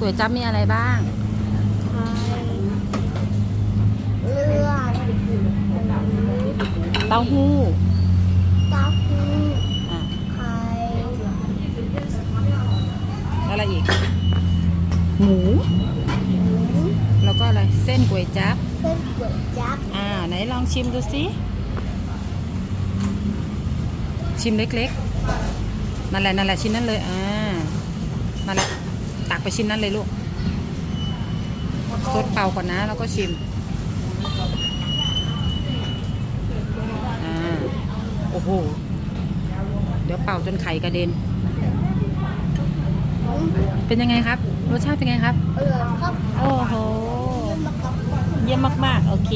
ก๋วยจั๊บมีอะไรบ้างไข่เลือดเต้าหู้เต้าหู้อะไข่แล้วอะไรอีก หมู หมูแล้วก็อะไรเส้นก๋วยจั๊บเส้นก๋วยจั๊บอ่า ไหนลองชิมดูสิชิมเล็กๆนั่นแหละนั่นแหละชิ้นนั้นเลยอ่านั่นแหละตัก ไปชิ้นนั้นเลยลูกซดเป่าก่อนนะ แล้วก็ชิมอ่าโอ้โห เดี๋ยวเป่าจนไข่กระเด็นอืมเป็นยังไงครับ รสชาติเป็นไงครับอร่อยครับ โอ้โห เยี่ยมมากครับเยี่ยมมากๆโอเค